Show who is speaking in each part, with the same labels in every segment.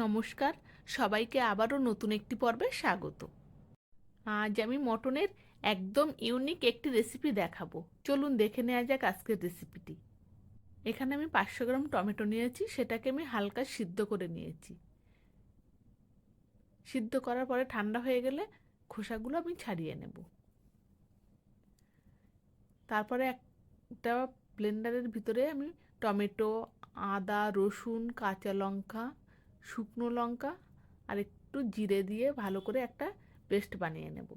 Speaker 1: নমস্কার, সবাইকে আবারও নতুন একটি পর্বে স্বাগত। আজ আমি মটনের একদম ইউনিক একটি রেসিপি দেখাবো। চলুন দেখে নেওয়া যাক আজকের রেসিপিটি এখানে আমি পাঁচশো গ্রাম টমেটো নিয়েছি, সেটাকে আমি হালকা সিদ্ধ করে নিয়েছি। সিদ্ধ করার পরে ঠান্ডা হয়ে গেলে খোসাগুলো আমি ছাড়িয়ে নেব। তারপরে একটা ব্লেন্ডারের ভিতরে আমি টমেটো, আদা, রসুন, কাঁচা লঙ্কা শুকনো লঙ্কা আর একটু জিরে দিয়ে ভালো করে একটা পেস্ট বানিয়ে নেব।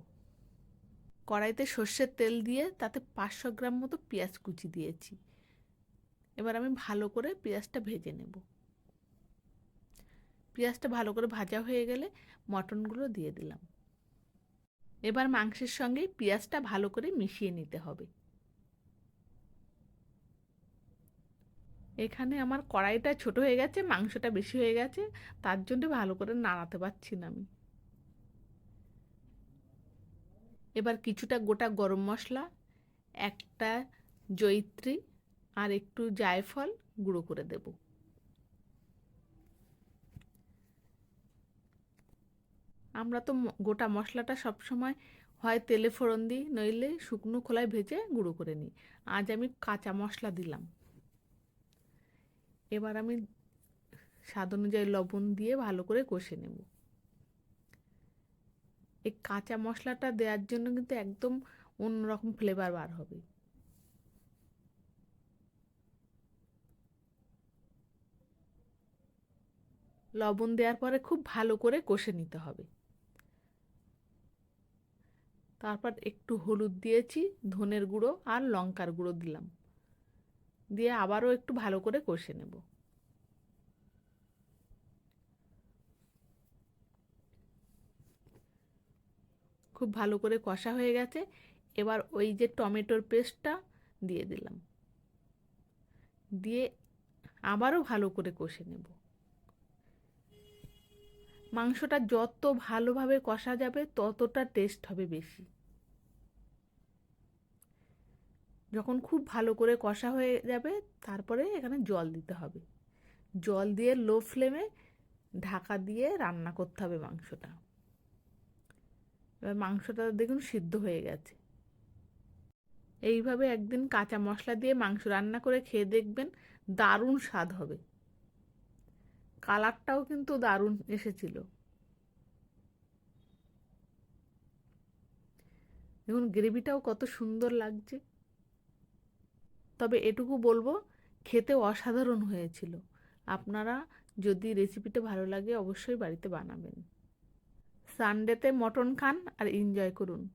Speaker 1: কড়াইতে সর্ষের তেল দিয়ে তাতে পাঁচশো গ্রাম মতো পেঁয়াজ কুচি দিয়েছি। এবার আমি ভালো করে পেঁয়াজটা ভেজে নেব। পেঁয়াজটা ভালো করে ভাজা হয়ে গেলে মটনগুলো দিয়ে দিলাম। এবার মাংসের সঙ্গে পেঁয়াজটা ভালো করে মিশিয়ে নিতে হবে। এখানে আমার কড়াইটা ছোট হয়ে গেছে, মাংসটা বেশি হয়ে গেছে, তার জন্য ভালো করে নাড়াতে পারছি না আমি। এবার কিছুটা গোটা গরম মশলা, একটা জৈত্রী আর একটু জায়ফল গুঁড়ো করে দেব। আমরা তো গোটা মশলাটা সবসময় হয় তেলে ফোড়ন দিই, নইলে শুকনো খোলায় ভেজে গুঁড়ো করে নিই। আজ আমি কাঁচা মশলা দিলাম। এবার আমি স্বাদ অনুযায়ী লবণ দিয়ে ভালো করে কষে নেব। এই কাঁচা মশলাটা দেওয়ার জন্য কিন্তু একদম অন্যরকম ফ্লেভার বার হবে। লবণ দেওয়ার পরে খুব ভালো করে কষে নিতে হবে। তারপর একটু হলুদ দিয়েছি, ধনের গুঁড়ো আর লঙ্কার গুঁড়ো দিলাম। দিয়ে আবারও একটু ভালো করে কষে নেব। খুব ভালো করে কষা হয়ে গেছে। এবার ওই যে টমেটোর পেস্টটা দিয়ে দিলাম। দিয়ে আবারও ভালো করে কষে নেব। মাংসটা যত ভালোভাবে কষা যাবে, ততটা টেস্ট হবে বেশি। যখন খুব ভালো করে কষা হয়ে যাবে, তারপরে এখানে জল দিতে হবে। জল দিয়ে লো ফ্লেমে ঢাকা দিয়ে রান্না করতে হবে মাংসটা। এবার মাংসটা দেখুন সিদ্ধ হয়ে গেছে। এইভাবে একদিন কাঁচা মশলা দিয়ে মাংস রান্না করে খেয়ে দেখবেন দারুণ স্বাদ হবে। কালারটাও কিন্তু দারুণ এসেছিল। দেখুন গ্রেভিটাও কত সুন্দর লাগছে। তবে এটুকু বলব, খেতে অসাধারণ হয়েছিল। আপনারা যদি রেসিপিটা ভালো লাগে অবশ্যই বাড়িতে বানাবেন। সানডেতে মটন খান আর এনজয় করুন।